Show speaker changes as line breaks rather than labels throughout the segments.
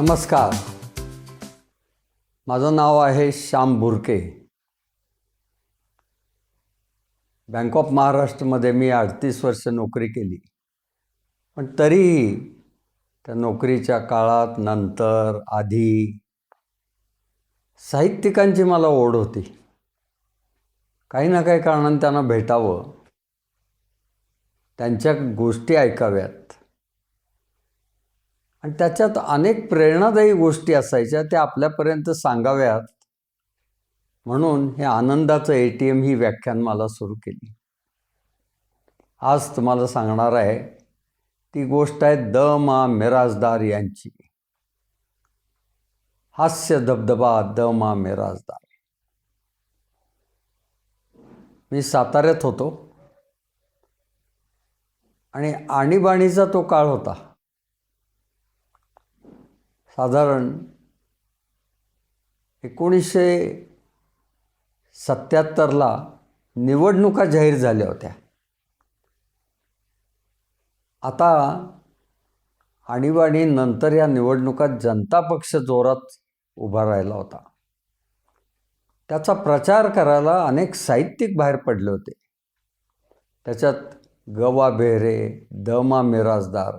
नमस्कार. माझं नाव आहे श्याम बुरके. बँक ऑफ महाराष्ट्रमध्ये मी अडतीस वर्ष नोकरी केली. पण तरीही त्या नोकरीच्या काळात नंतर आधी साहित्यिकांची मला ओढ होती. काही ना काही कारणाने त्यांना भेटावं. त्यांच्या गोष्टी ऐकाव्यात. आणि त्याच्यात अनेक प्रेरणादायी गोष्टी असायच्या त्या आपल्यापर्यंत सांगाव्यात. म्हणून हे आनंदाचं ए टी एम ही व्याख्यान मला सुरू केली. आज तुम्हाला सांगणार आहे ती गोष्ट आहे द मा मिराजदार यांची. हास्य धबधबा द मा मिराजदार मी साताऱ्यात होतो. आणि आणीबाणीचा तो काळ होता. साधारण एकोणीसशे सत्याहत्तरला निवडणुका जाहीर झाल्या होत्या. आता आणीबाणी नंतर या निवडणुकात जनता पक्ष जोरात उभा राहिला होता. त्याचा प्रचार करायला अनेक साहित्यिक बाहेर पडले होते. त्याच्यात गवा बेहरे दमा मिराजदार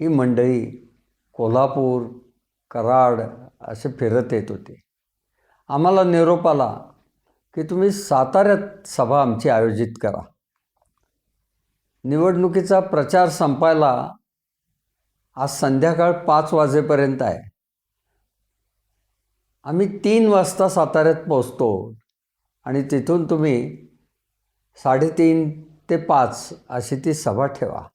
ही मंडळी कोल्हापूर कराड असे फिरत येत होते. आम्हाला निरोप आला की तुम्ही साताऱ्यात सभा आमची आयोजित करा. निवडणुकीचा प्रचार संपायला आज संध्याकाळ पाच वाजेपर्यंत आहे. आम्ही तीन वाजता साताऱ्यात पोचतो आणि तिथून तुम्ही साडेतीन ते पाच अशी ती सभा ठेवा.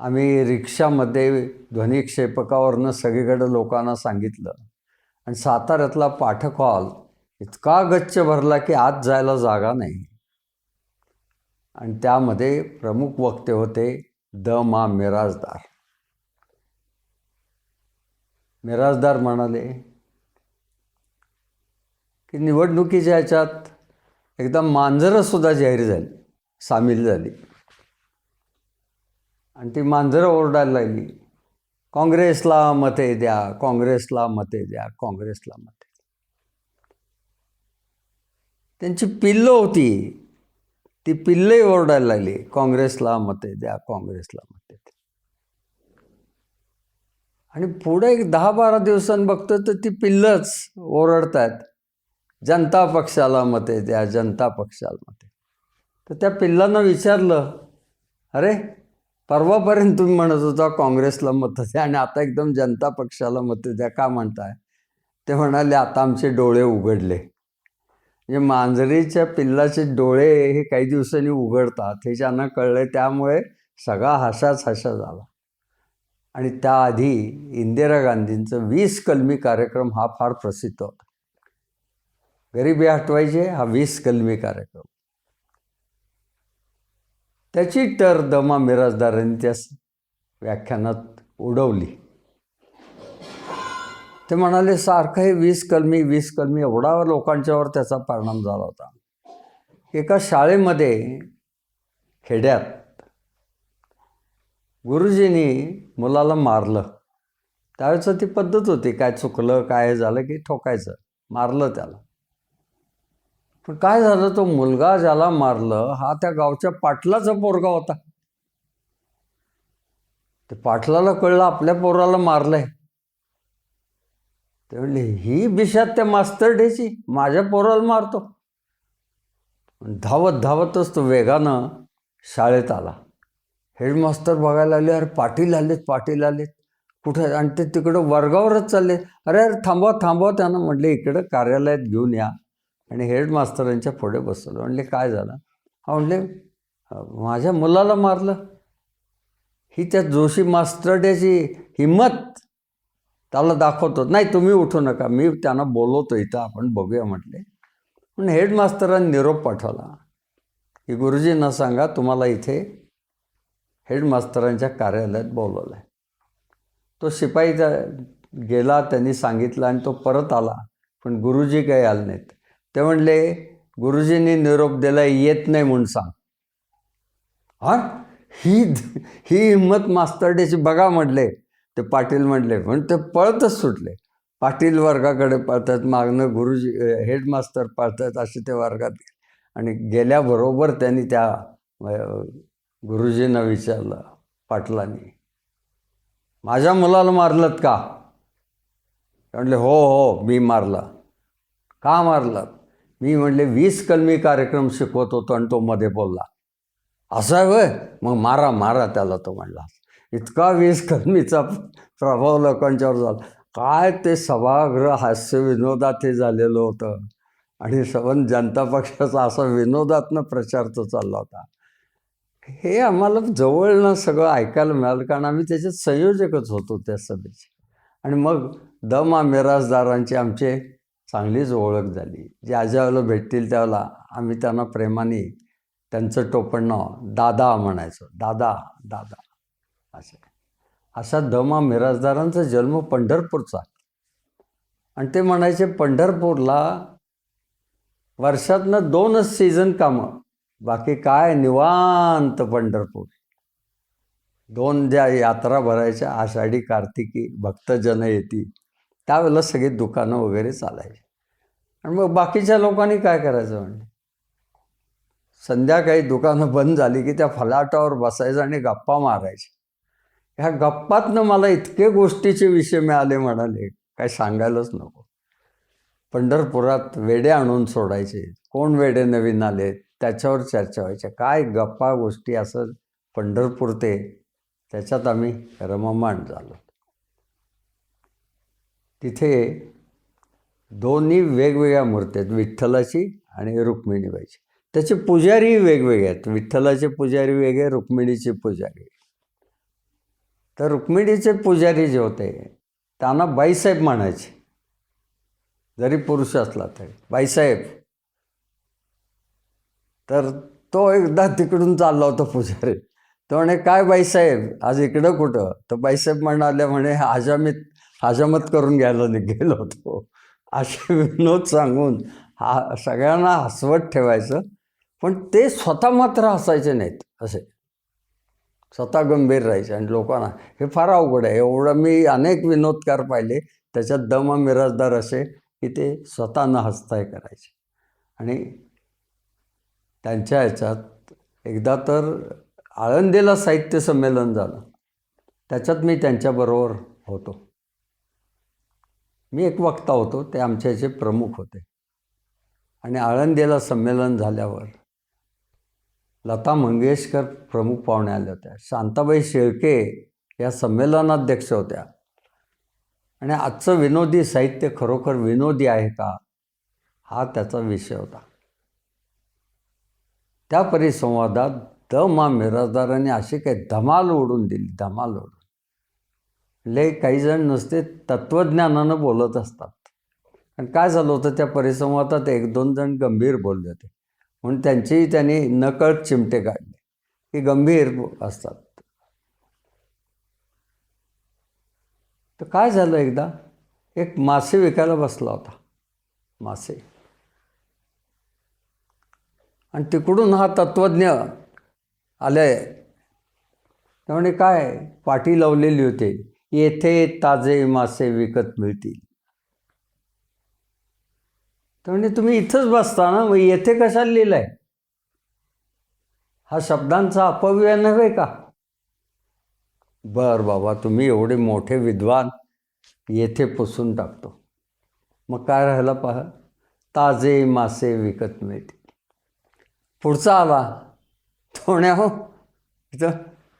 आम्ही रिक्षामध्ये ध्वनिक्षेपकावरनं सगळीकडं लोकांना सांगितलं. आणि साताऱ्यातला पाठक हॉल इतका गच्च भरला की आत जायला जागा नाही. आणि त्यामध्ये प्रमुख वक्ते होते द मा मिराजदार मिराजदार म्हणाले की निवडणुकीच्या ह्याच्यात एकदम मांजरंसुद्धा जाहीर झाली सामील झाली. आणि ती मांजरं ओरडायला लागली. काँग्रेसला मते द्या काँग्रेसला मते द्या काँग्रेसला मते त्यांची पिल्लं होती. ती पिल्लंही ओरडायला लागली. काँग्रेसला मते द्या काँग्रेसला मते द्या. आणि पुढे एक दहा बारा दिवसांनी बघतो तर ती पिल्लंच ओरडतात जनता पक्षाला मते द्या जनता पक्षाला मते तर त्या पिल्लांना विचारलं अरे परवापर्यंत तुम्ही म्हणत होता काँग्रेसला मतं द्या आणि आता एकदम जनता पक्षाला मतं द्या का म्हणताय? ते म्हणाले आता आमचे डोळे उघडले. म्हणजे मांजरीच्या पिल्लाचे डोळे हे काही दिवसांनी उघडतात हे ज्यांना कळले त्यामुळे सगळा हसाच हसा झाला. आणि त्याआधी इंदिरा गांधींचं वीस कलमी कार्यक्रम हा फार प्रसिद्ध होता. गरिबी हटवायचे हा वीस कलमी कार्यक्रम. त्याची टर दमा मिराजदारांनी त्या व्याख्यानात उडवली. ते म्हणाले सारखं हे वीस कलमी वीस कलमी एवढा लोकांच्यावर त्याचा परिणाम झाला होता. एका शाळेमध्ये खेड्यात गुरुजींनी मुलाला मारलं. त्यावेळेचं ती पद्धत होती काय चुकलं काय झालं की ठोकायचं मारलं त्याला. पण काय झालं तो मुलगा ज्याला मारलं हा त्या गावच्या पाटलाचा पोरगा होता. ते पाटलाला कळलं आपल्या पोराला मारलंय. ते म्हणले ही बिशात त्या मास्तर मास्तरडेची माझ्या पोराला मारतो. धावत धावतच तो वेगानं शाळेत आला. हेडमास्तर बघायला आले अरे पाटील आलेत पाटील आलेत. कुठे? आणि ते तिकडं वर्गावरच चालले. अरे अरे थांबवा थांबवा त्यांना. म्हटले इकडं कार्यालयात घेऊन या. आणि हेडमास्तरांच्या पुढे बसवलं. म्हणले काय झालं? हा म्हणले माझ्या मुलाला मारलं. ही त्या जोशी मास्तरड्याची हिंमत त्याला दाखवतो. नाही तुम्ही उठू नका. मी त्यांना बोलवतो इथं आपण बघूया म्हटले. पण हेडमास्तरांनी निरोप पाठवला. की गुरुजींना सांगा तुम्हाला इथे हेडमास्तरांच्या कार्यालयात बोलवलं आहे तो शिपाई त्या गेला त्यांनी सांगितलं आणि तो परत आला. पण गुरुजी काही आले नाहीत. ते म्हणले गुरुजींनी निरोप दिला येत नाही म्हणून सांग. हा? ही ही हिंमत मास्तरडेची बघा म्हटले. ते पाटील म्हटले पण ते पळतच सुटले. पाटील वर्गाकडे पळतात मागणं गुरुजी हेडमास्तर पळतात असे ते वर्गात गेले. आणि गेल्याबरोबर त्यांनी त्या गुरुजींना विचारलं पाटलांनी माझ्या मुलाला मारलत का? म्हणले हो हो मी मारला. का मारलं? मी म्हणले वीस कलमी कार्यक्रम शिकवत होतो आणि तो मध्ये बोलला. असा आहे होय? मग मारा मारा त्याला तो म्हणला. इतका वीस कलमीचा प्रभाव लोकांच्यावर झाला. काय ते सभागृह हास्य विनोदात हे झालेलं होतं. आणि सबंध जनता पक्षाचा असा विनोदातनं प्रचार तो चालला होता. हे आम्हाला जवळनं सगळं ऐकायला मिळालं कारण आम्ही त्याच्यात संयोजकच होतो त्या सभेचे. आणि मग दमा मिराजदारांचे आमचे चांगलीच ओळख झाली. ज्या ज्यावेळेला भेटतील त्यावेळेला आम्ही त्यांना प्रेमाने त्यांचं टोपण नाव दादा म्हणायचो. दादा दादा. असे. असा दमा मिराजदारांचा जन्म पंढरपूरचा. आणि ते म्हणायचे पंढरपूरला वर्षातनं दोनच सीझन कामं. बाकी काय निवांत पंढरपूर. दोन ज्या यात्रा भरायच्या आषाढी कार्तिकी भक्तजन येतील. त्यावेळेला सगळी दुकानं वगैरे चालायची. आणि मग बाकीच्या लोकांनी काय करायचं म्हणजे? संध्याकाळी दुकानं बंद झाली की त्या फलाटावर बसायचं आणि गप्पा मारायच्या ह्या गप्पातनं मला इतके गोष्टीचे विषय मिळाले म्हणाले काय सांगायलाच नको. पंढरपुरात वेडे आणून सोडायचे. कोण वेडे नवीन आले? त्याच्यावर चर्चा व्हायच्या काय गप्पा गोष्टी असं पंढरपूर ते? त्याच्यात आम्ही रममाण झालो. तिथे दोन्ही वेगवेगळ्या मूर्ती आहेत विठ्ठलाची आणि रुक्मिणीबाईची त्याचे पुजारी वेगवेगळे आहेत. विठ्ठलाचे पुजारी वेगळे रुक्मिणीचे पुजारी. तर रुक्मिणीचे पुजारी जे होते त्यांना बाईसाहेब म्हणायचे. जरी पुरुष असला तरी बाईसाहेब. तर तो एकदा तिकडून चालला होता पुजारी. तो म्हणे काय बाईसाहेब? आज इकडं कुठं? तर बाईसाहेब म्हणाले म्हणे आजामीत हजमत करून घ्यायला नि- गेलो होतो. असे विनोद सांगून हा सगळ्यांना हसवत ठेवायचं. पण ते स्वतः मात्र हसायचे नाहीत असे. स्वतः गंभीर राहायचे आणि लोकांना. हे फार अवघड आहे. एवढं मी अनेक विनोदकार पाहिले. त्याच्यात दमा मिराजदार असे की ते स्वतः न हसताय करायचे. आणि त्यांच्या ह्याच्यात एकदा तर आळंदीला साहित्य संमेलन झालं. त्याच्यात मी त्यांच्याबरोबर होतो. मी एक वक्ता होतो ते आमच्या याचे प्रमुख होते. आणि आळंदीला संमेलन झाल्यावर लता मंगेशकर प्रमुख पाहुणे आल्या होत्या शांताबाई शेळके या संमेलनाध्यक्ष होत्या. आणि आजचं विनोदी साहित्य खरोखर विनोदी आहे का? हा त्याचा विषय होता. त्या परिसंवादात द मा मिराजदारांनी अशी काही धमाल ओढून दिली धमाल ओढून. लय काही जण नुसते तत्त्वज्ञानानं बोलत असतात. आणि काय झालं होतं त्या परिसंवादात एक दोन जण गंभीर बोलले होते. म्हणून त्यांचेही त्यांनी नकळत चिमटे काढले. की गंभीर असतात. तर काय झालं एकदा? एक मासे विकायला बसला होता. मासे. आणि तिकडून हा तत्त्वज्ञ आले त्यामुळे काय? पाटी लावलेली होती. येथे ताजे मासे विकत मिळतील. तर म्हणजे तुम्ही इथंच बसता ना? मग येथे कशाला लिहिलं आहे हा शब्दांचा अपव्यय नव्हे का? बर बाबा तुम्ही एवढे मोठे विद्वान येथे पुसून टाकतो. मग काय राहिलं पहा ताजे मासे विकत मिळतील. पुढचा आला. थोड्या हो इथं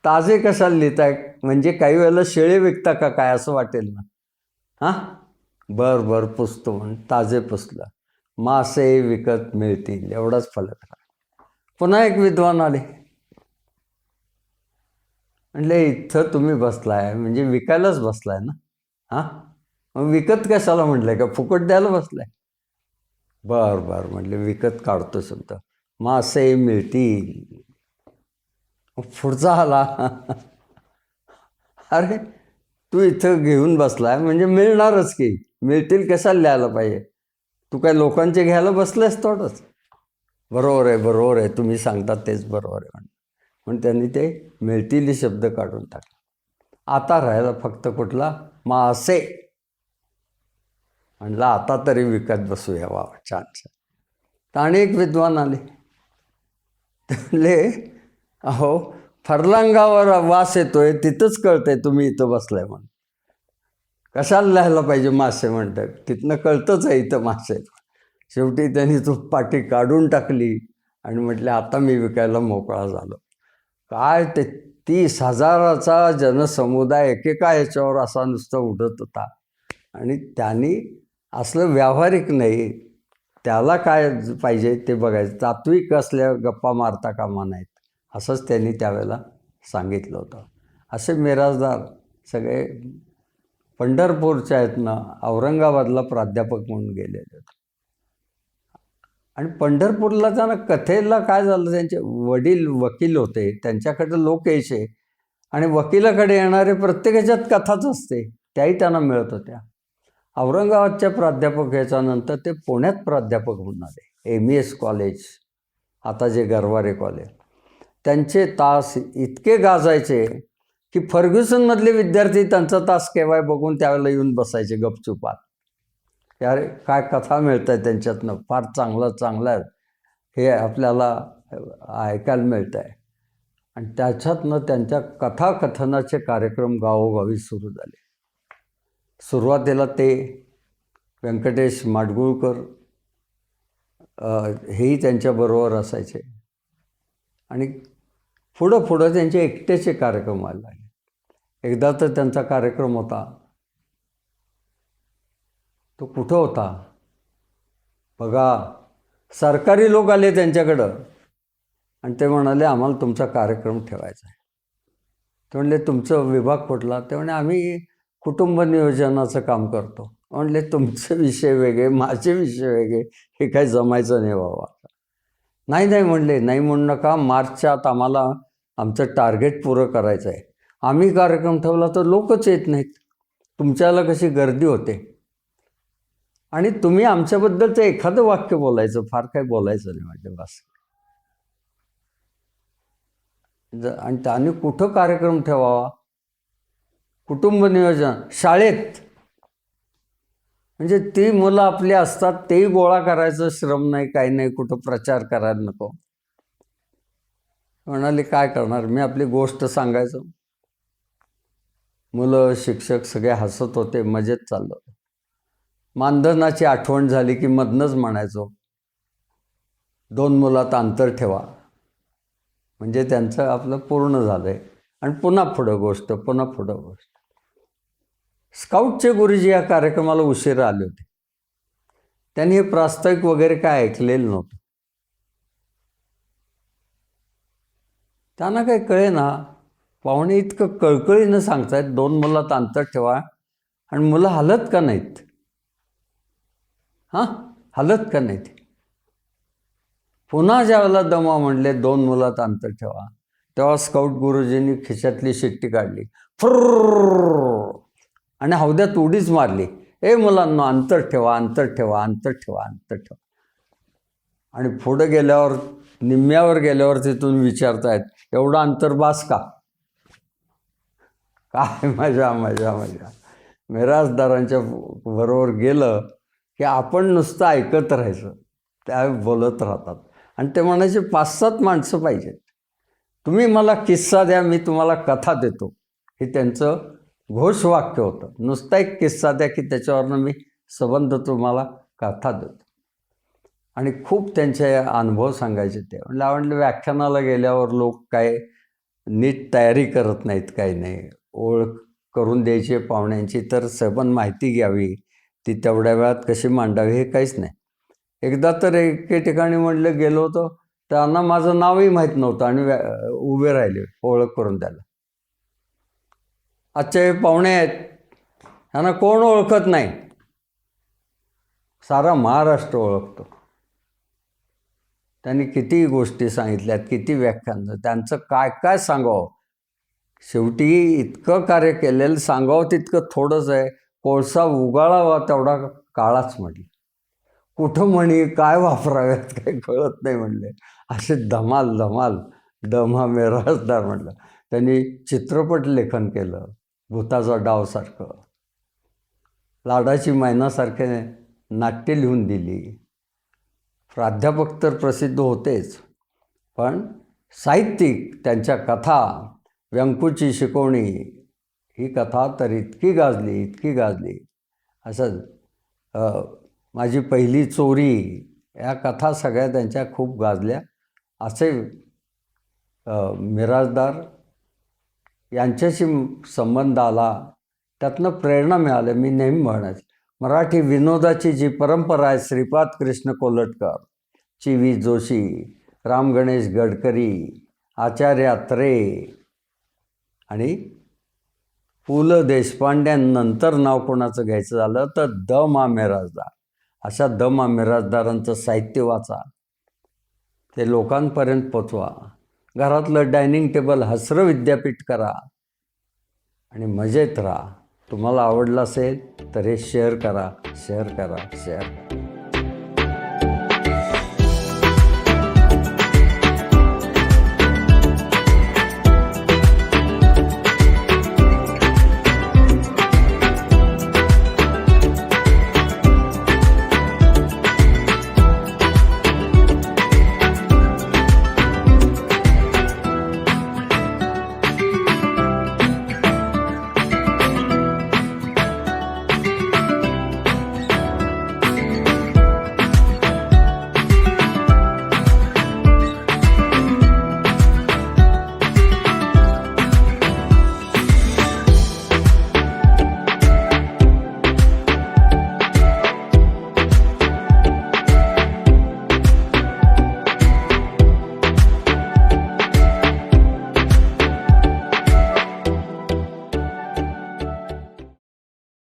ताजे कशाला लिहिताय? म्हणजे काही वेळेला शेळे विकता का काय असं वाटेल ना? हां? बर बर पुसतो म्हण ताजे पुसलं. मासे विकत मिळतील एवढाच फलक राहा पुन्हा एक विद्वान आले. म्हणले इथं तुम्ही बसलाय म्हणजे विकायलाच बसलाय ना? हां? मग विकत कशाला म्हटलंय का? फुकट द्यायला बसलाय. बर बर म्हटले विकत काढतो शब्द मासे मिळतील. पुढचा आला. अरे तू इथं घेऊन बसलाय म्हणजे मिळणारच की. मिळतील कशाला लिहायला पाहिजे? तू काय लोकांचे घ्यायला बसलेस थोडंच? बरोबर आहे बरोबर आहे. तुम्ही सांगता तेच बरोबर आहे म्हणून. पण त्यांनी ते मिळतील शब्द काढून टाकले. आता राहिला फक्त कुठला? मासे. म्हणला आता तरी विकत बसूया वा छान छान तर आणि एक विद्वान आले. म्हणले अहो फरलांगावर वास येतोय तिथंच कळतंय तुम्ही इथं बसलाय म्हणून. कशाला लिहायला पाहिजे मासे म्हणतात? तिथनं कळतंच आहे इथं मासे. शेवटी त्यांनी तो पाठी काढून टाकली आणि म्हटले आता मी विकायला मोकळा झालो. काय ते तीस हजाराचा जनसमुदाय एकेका याच्यावर असा नुसतं उडत होता. आणि त्यांनी असलं व्यावहारिक नाही त्याला काय पाहिजे ते बघायचं. तात्विक असल्या गप्पा मारता कामा नाहीत. असंच त्यांनी त्यावेळेला सांगितलं होतं. असे मिराजदार सगळे पंढरपूरच्या आहेत ना औरंगाबादला प्राध्यापक म्हणून गेलेले होते. आणि पंढरपूरला जाणं कथेला काय झालं? त्यांचे वडील वकील होते. त्यांच्याकडे लोक यायचे. आणि वकिलाकडे येणारे प्रत्येक ह्याच्यात कथाच असते. त्याही त्यांना मिळत होत्या. औरंगाबादच्या प्राध्यापक याच्यानंतर ते पुण्यात प्राध्यापक म्हणून आले. एम ई एस कॉलेज आता जे गरवारे कॉलेज. त्यांचे तास इतके गाजायचे की फर्ग्युसनमधले विद्यार्थी त्यांचा तास केव्हा बघून त्यावेळेला येऊन बसायचे गपचुपात. यार काय कथा मिळत आहे त्यांच्यातनं? फार चांगलं चांगलं आहे हे आपल्याला ऐकायला मिळतं आहे आणि त्याच्यातनं त्यांच्या कथाकथनाचे कार्यक्रम गावोगावी सुरू झाले. सुरुवातीला ते व्यंकटेश माडगुळकर हेही त्यांच्याबरोबर असायचे. आणि पुढं पुढं त्यांचे एकट्याचे कार्यक्रम व्हायला लागले. एकदा तर त्यांचा कार्यक्रम होता. तो कुठं होता? बघा सरकारी लोक आले त्यांच्याकडं आणि ते म्हणाले आम्हाला तुमचा कार्यक्रम ठेवायचा आहे. ते म्हणले तुमचं विभाग कुठला? ते म्हणे आम्ही कुटुंब नियोजनाचं काम करतो. म्हणले तुमचे विषय वेगळे माझे विषय वेगळे हे काही जमायचं नाही बाबा. नाही नाही म्हणले नाही म्हणू नका मार्चच्या आत आम्हाला आमचं टार्गेट पुरं करायचं आहे आम्ही कार्यक्रम ठेवला तर लोकच येत नाहीत. तुमच्याला कशी गर्दी होते? आणि तुम्ही आमच्याबद्दलचं एखादं वाक्य बोलायचं फार काही बोलायचं नाही म्हणजे बस. आणि त्याने कुठं कार्यक्रम ठेवावा? कुटुंब नियोजन शाळेत. म्हणजे ती मुलं आपली असतात तेही गोळा करायचं श्रम नाही काही नाही कुठं प्रचार करायला नको. म्हणाले काय करणार? मी आपली गोष्ट सांगायचो. मुलं शिक्षक सगळे हसत होते मजेत चाललं. मानधनाची आठवण झाली की मधनंच म्हणायचो दोन मुलात अंतर ठेवा. म्हणजे त्यांचं आपलं पूर्ण झालं आहे आणि पुन्हा पुढं गोष्ट पुन्हा पुढं गोष्ट. स्काउटचे गुरुजी या कार्यक्रमाला उशिरा आले होते. त्यांनी हे प्रास्ताविक वगैरे काय ऐकलेलं नव्हतं. त्यांना काही कळे ना पाहुणे इतकं कळकळीनं सांगतायत दोन मुलात अंतर ठेवा आणि मुलं हलत का नाहीत? हां? हलत का नाहीत? पुन्हा ज्यावेळेला दमा म्हणले दोन मुलात अंतर ठेवा तेव्हा स्काउट गुरुजींनी खिशातली शिट्टी काढली. फुर्र! आणि हौद्यात उडीच मारली. ए मुलांना अंतर ठेवा अंतर ठेवा अंतर ठेवा अंतर ठेवा. आणि पुढं गेल्यावर निम्म्यावर गेल्यावर तिथून विचारतायत एवढं अंतर बास का? काय मजा मजा मजा. मिराजदारांच्या बरोबर गेलं की आपण नुसतं ऐकत राहायचं. त्या बोलत राहतात. आणि ते म्हणायचे पाच सात माणसं पाहिजेत. तुम्ही मला किस्सा द्या मी तुम्हाला कथा देतो. हे त्यांचं घोषवाक्य होतं. नुसता एक किस्सा द्या की त्याच्यावरनं मी संबंध तुम्हाला कथा देतो. आणि खूप त्यांचे अनुभव सांगायचे ते. म्हणलं म्हणलं व्याख्यानाला गेल्यावर लोक काय नीट तयारी करत नाहीत काही नाही. ओळख करून द्यायची पाहुण्यांची तर सबन माहिती घ्यावी. ती तेवढ्या वेळात कशी मांडावी हे काहीच नाही. एकदा तर एके ठिकाणी म्हणलं गेलो होतो. त्यांना माझं नावही माहीत नव्हतं आणि व्या- उभे राहिले ओळख करून द्यायला. आजचे पाहुणे आहेत. ह्यांना कोण ओळखत नाही? सारा महाराष्ट्र ओळखतो. त्यांनी किती गोष्टी सांगितल्यात किती व्याख्यान त्यांचं काय काय सांगावं? शेवटी इतकं कार्य केलेलं सांगावं तितकं थोडंच आहे. कोळसा उगाळावा तेवढा काळाच म्हटली. कुठं म्हणी काय वापराव्यात काही कळत नाही म्हणले असे धमाल धमाल दमा मेराजदार म्हटलं. त्यांनी चित्रपट लेखन केलं. भूताचा डावसारखं. लाडाची मैनासारखे नाट्य लिहून दिली. प्राध्यापक तर प्रसिद्ध होतेच पण साहित्यिक त्यांच्या कथा व्यंकूची शिकवणी ही कथा तर इतकी गाजली इतकी गाजली. असं माझी पहिली चोरी या कथा सगळ्या त्यांच्या खूप गाजल्या. असे मिराजदार यांच्याशी संबंध आला त्यातनं प्रेरणा मिळाली मी नेहमी म्हणायचं. मराठी विनोदाची जी परंपरा आहे श्रीपाद कृष्ण कोलटकर ची व्ही जोशी राम गणेश गडकरी आचार्य अत्रे आणि पु ल देशपांड्यांनंतर नाव कोणाचं घ्यायचं झालं तर द मा मिराजदार अशा द मा मिराजदारांचं साहित्य वाचा. ते लोकांपर्यंत पोचवा. घरातलं डायनिंग टेबल हसरं विद्यापीठ करा आणि मजेत राहा. तुम्हाला आवडलं असेल तर हे शेअर करा शेअर करा शेअर करा.